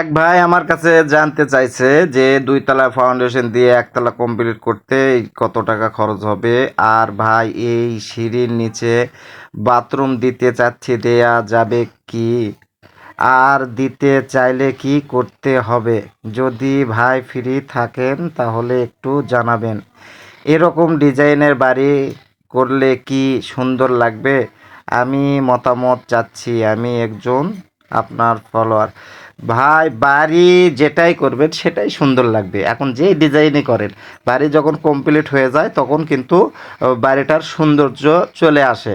এক ভাই আমার কাছে জানতে চাইছে যে দুই তলা ফাউন্ডেশন দিয়ে একতলা কমপ্লিট করতে কত টাকা খরচ হবে। আর ভাই, এই সিঁড়ির নিচে বাথরুম দিতে চাচ্ছি, দেয়া যাবে কি? আর দিতে চাইলে কি করতে হবে? যদি ভাই ফ্রি থাকেন, তাহলে একটু জানাবেন। এরকম ডিজাইনের বাড়ি করলে কি সুন্দর লাগবে? আমি মতামত চাচ্ছি, আমি একজন আপনার ফলোয়ার ভাই, বাড়ি যেটাই করবেন সেটাই সুন্দর লাগবে। এখন যে ডিজাইনই করেন, বাড়ি যখন কমপ্লিট হয়ে যায়, তখন কিন্তু বাড়িটার সৌন্দর্য চলে আসে।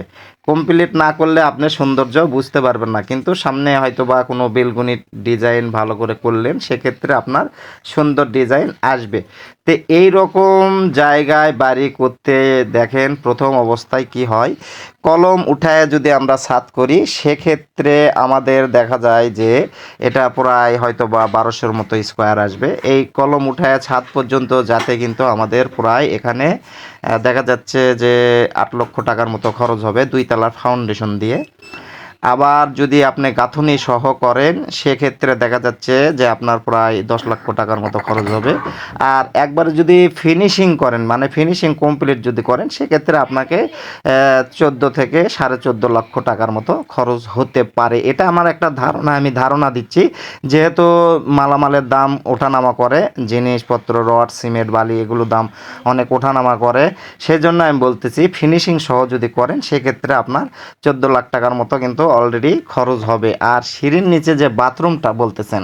কমপ্লিট না করলে আপনি সৌন্দর্য বুঝতে পারবেন না। কিন্তু সামনে হয়তো বা কোনো বেলগুনি ডিজাইন ভালো করে করলেন, সেক্ষেত্রে আপনার সুন্দর ডিজাইন আসবে। তো এই রকম জায়গায় বাড়ি করতে দেখেন প্রথম অবস্থায় কি হয়, কলম উঠায় যদি আমরা ছাদ করি, সেক্ষেত্রে আমাদের দেখা যায় যে এটা প্রায় হয়তো বা বারোশোর মতো স্কোয়ার আসবে। এই কলম উঠায় ছাদ পর্যন্ত যাতে কিন্তু আমাদের প্রায় এখানে দেখা যাচ্ছে যে আট লক্ষ টাকার মতো খরচ হবে, দুই তলার ফাউন্ডেশন দিয়ে আবার যদি আপনি গাঁথুনি সহ করেন, সেক্ষেত্রে দেখা যাচ্ছে যে আপনার প্রায় দশ লক্ষ টাকার মতো খরচ হবে। আর একবারে যদি ফিনিশিং করেন মানে ফিনিশিং কমপ্লিট যদি করেন, সেক্ষেত্রে আপনাকে চোদ্দ থেকে সাড়ে চোদ্দ লক্ষ টাকার মতো খরচ হতে পারে। এটা আমার একটা ধারণা, আমি ধারণা দিচ্ছি। যেহেতু মালামালের দাম ওঠানামা করে, জিনিসপত্র, রড, সিমেন্ট, বালি এগুলো দাম অনেক ওঠানামা করে, সেজন্য আমি বলতেছি ফিনিশিং সহ যদি করেন, সেক্ষেত্রে আপনার চোদ্দ লাখ টাকার মতো কিন্তু অলরেডি খরচ হবে। আর সিঁড়ির নিচে যে বাথরুমটা বলতেছেন,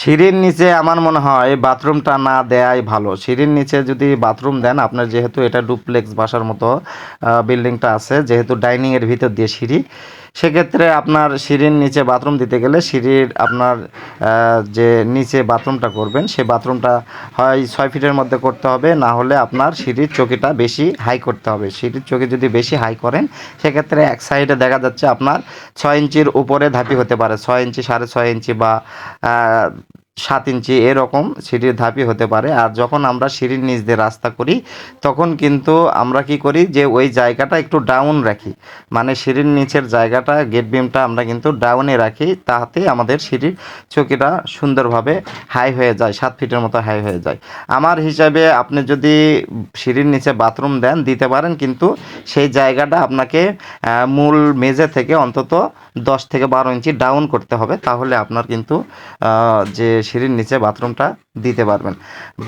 সিঁড়ির নিচে আমার মনে হয় বাথরুমটা না দেয়াই ভালো। সিঁড়ির নিচে যদি বাথরুম দেন, আপনার যেহেতু এটা ডুপ্লেক্স বাসার মতো বিল্ডিংটা আছে, যেহেতু ডাইনিংয়ের ভিতর দিয়ে সিঁড়ি সেক্ষেত্রে আপনার সিঁড়ির নিচে বাথরুম দিতে গেলে সিঁড়ির আপনার যে নিচে বাথরুমটা করবেন সেই বাথরুমটা হয় ছয় ফিটের মধ্যে করতে হবে, না হলে আপনার সিঁড়ির চকিটা বেশি হাই করতে হবে। সিঁড়ির চকি যদি বেশি হাই করেন, সেক্ষেত্রে এক সাইডে দেখা যাচ্ছে আপনার ছয় ইঞ্চির উপরে ধাপি হতে পারে, ছয় ইঞ্চি সাড়ে ছয় ইঞ্চি বা সাত ইঞ্চি এরকম সিঁড়ির ধাপি হতে পারে। আর যখন আমরা সিঁড়ির নিচ দিয়ে রাস্তা করি তখন কিন্তু আমরা কি করি যে ওই জায়গাটা একটু ডাউন রাখি। মানে সিঁড়ির নিচের জায়গাটা গেট বিমটা আমরা কিন্তু ডাউনে রাখি তাতে আমাদের সিঁড়ির চকিটা সুন্দরভাবে হাই হয়ে যায় সাত ফিটের মতো হাই হয়ে যায়। আমার হিসাবে আপনি যদি সিঁড়ির নিচে বাথরুম দেন দিতে পারেন কিন্তু সেই জায়গাটা আপনাকে মূল মেঝে থেকে অন্তত দশ থেকে বারো ইঞ্চি ডাউন করতে হবে। তাহলে আপনার কিন্তু আহ, সিঁড়ির নিচে বাথরুমটা দিতে পারবেন।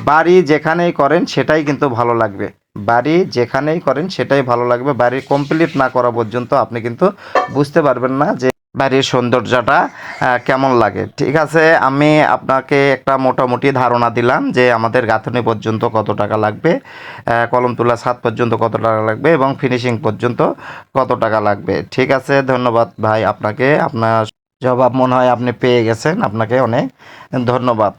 বাড়ি যেখানেই করেন সেটাই কিন্তু ভালো লাগবে। বাড়ি যেখানেই করেন সেটাই ভালো লাগবে। বাড়ি কমপ্লিট না করা পর্যন্ত আপনি কিন্তু বুঝতে পারবেন না যে বাড়ির সৌন্দর্যটা কেমন লাগে। ঠিক আছে, আমি আপনাকে একটা মোটামুটি ধারণা দিলাম যে আমাদের গাঁথনি পর্যন্ত কত টাকা লাগবে কলম তোলা ছাদ পর্যন্ত কত টাকা লাগবে এবং ফিনিশিং পর্যন্ত কত টাকা লাগবে। ঠিক আছে, ধন্যবাদ ভাই আপনাকে। আপনার জবাব মনে হয় আপনি পেয়ে গেছেন। আপনাকে অনেক ধন্যবাদ।